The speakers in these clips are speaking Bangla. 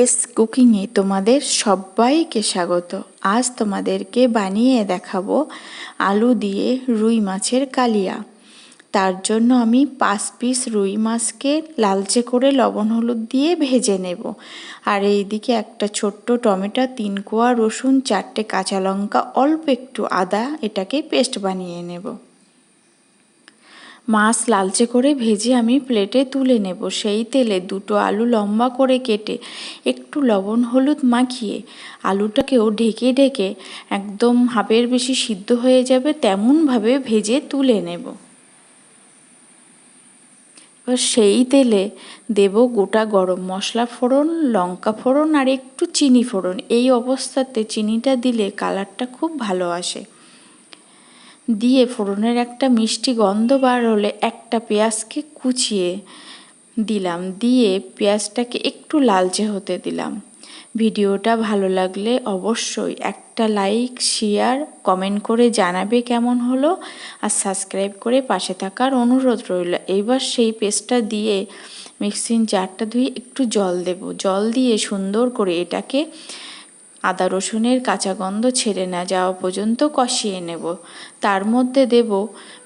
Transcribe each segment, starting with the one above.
এস কুকিংয়ে তোমাদের সবাইকে স্বাগত। আজ তোমাদেরকে বানিয়ে দেখাবো আলু দিয়ে রুই মাছের কালিয়া। তার জন্য আমি পাঁচ পিস রুই মাছকে লালচে করে লবণ হলুদ দিয়ে ভেজে নেব। আর এইদিকে একটা ছোট্ট টমেটো, তিন কোয়া রসুন, চারটে কাঁচা লঙ্কা, অল্প একটু আদা এটাকে পেস্ট বানিয়ে নেব। মাছ লালচে করে ভেজে আমি প্লেটে তুলে নেব। সেই তেলে দুটো আলু লম্বা করে কেটে একটু লবণ হলুদ মাখিয়ে আলুটাকেও ঢেকে ঢেকে একদম হাফের বেশি সিদ্ধ হয়ে যাবে তেমনভাবে ভেজে তুলে নেব। এবার সেই তেলে দেব গোটা গরম মশলা ফোড়ন, লঙ্কা ফোড়ন আর একটু চিনি ফোড়ন। এই অবস্থাতে চিনিটা দিলে কালারটা খুব ভালো আসে। দিয়ে ফোড়নের একটা মিষ্টি গন্ধ বার হলে একটা পেঁয়াজকে কুচিয়ে দিলাম। দিয়ে পেঁয়াজটাকে একটু লালচে হতে দিলাম। ভিডিওটা ভালো লাগলে অবশ্যই একটা লাইক, শেয়ার, কমেন্ট করে জানাবে কেমন হলো। আর সাবস্ক্রাইব করে পাশে থাকার অনুরোধ রইল। এবার সেই পেস্টটা দিয়ে মিক্সিং জারটা ধুয়ে একটু জল দেব। জল দিয়ে সুন্দর করে এটাকে আদা রসুনের কাঁচা গন্ধ ছেড়ে না যাওয়া পর্যন্ত কষিয়ে নেব। তার মধ্যে দেব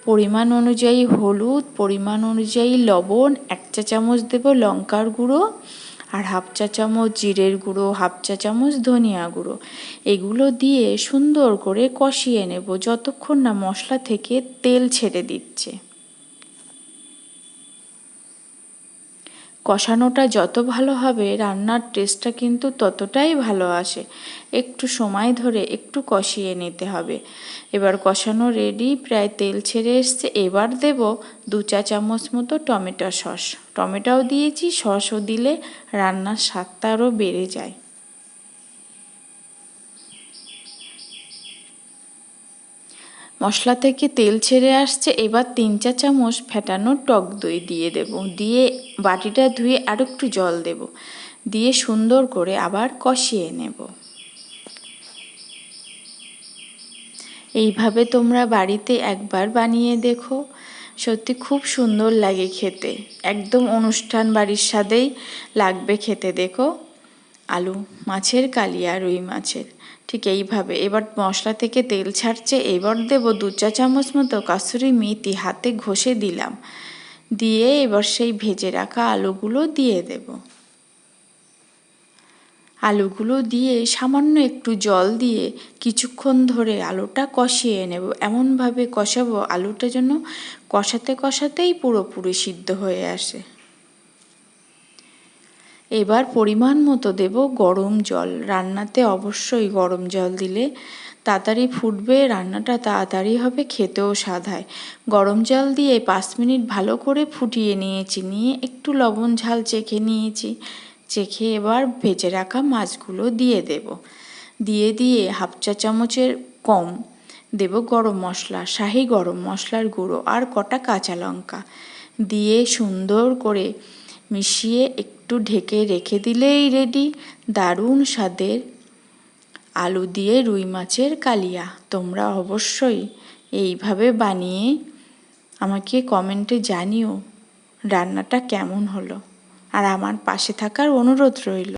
পরিমাণ অনুযায়ী হলুদ, পরিমাণ অনুযায়ী লবণ, এক চা চামচ দেব লঙ্কার গুঁড়ো আর হাফ চা চামচ জিরের গুঁড়ো, হাফ চা চামচ ধনিয়া গুঁড়ো। এগুলো দিয়ে সুন্দর করে কষিয়ে নেব যতক্ষণ না মশলা থেকে তেল ছেড়ে দিচ্ছে। কষানোটা যত ভালো হবে, রান্নার টেস্টটা কিন্তু ততটাই ভালো আসে। একটু সময় ধরে একটু কষিয়ে নিতে হবে। এবার কষানো রেডি প্রায় তেল ছেড়ে এসছে। এবার দেব দু চা চামচ মতো টমেটো সস। টমেটোও দিয়েছি, সসও দিলে রান্নার স্বাদটা আরও বেড়ে যায়। মশলা থেকে তেল ছেড়ে আসছে? এবার তিন চা চামচ ফেটানো টক দই দিয়ে দেব। দিয়ে বাটিটা ধুয়ে আর একটু জল দেব। দিয়ে সুন্দর করে আবার কষিয়ে নেব। এইভাবে তোমরা বাড়িতে একবার বানিয়ে দেখো। সত্যি খুব সুন্দর লাগে খেতে। একদম অনুষ্ঠান বাড়ির স্বাদেই লাগবে খেতে, দেখো। আলু, মাছের কালিয়া রুই মাছের। ঠিক এইভাবে। এবার মশলা থেকে তেল ছাড়ছে। এবার দেব দু চা চামচ মতো কাসুরি মেথি হাতে ঘষে দিলাম। দিয়ে এবার সেই ভেজে রাখা আলুগুলো দিয়ে দেব। আলুগুলো দিয়ে সামান্য একটু জল দিয়ে কিছুক্ষণ ধরে আলুটা কষিয়ে নেব। এমনভাবে কষাবো আলুটা যেন কষাতে কষাতেই পুরোপুরি সিদ্ধ হয়ে আসে। এবার পরিমাণ মতো দেব গরম জল। রান্নাতে অবশ্যই গরম জল দিলে তাড়াতাড়ি ফুটবে, রান্নাটা তাড়াতাড়ি হবে, খেতেও স্বাদ হয়। গরম জল দিয়ে পাঁচ মিনিট ভালো করে ফুটিয়ে নিয়েছি, নিয়ে একটু লবণ ঝাল চেখে নিয়েছি। চেখে এবার ভেজে রাখা মাছগুলো দিয়ে দেব। দিয়ে দিয়ে হাফ চা চামচের কম দেব গরম মশলা, শাহি গরম মশলার গুঁড়ো আর কটা কাঁচা লঙ্কা। দিয়ে সুন্দর করে মিশিয়ে একটু ঢেকে রেখে দিলেই রেডি দারুণ স্বাদের আলু দিয়ে রুই মাছের কালিয়া। তোমরা অবশ্যই এইভাবে বানিয়ে আমাকে কমেন্টে জানিও রান্নাটা কেমন হলো। আর আমার পাশে থাকার অনুরোধ রইল।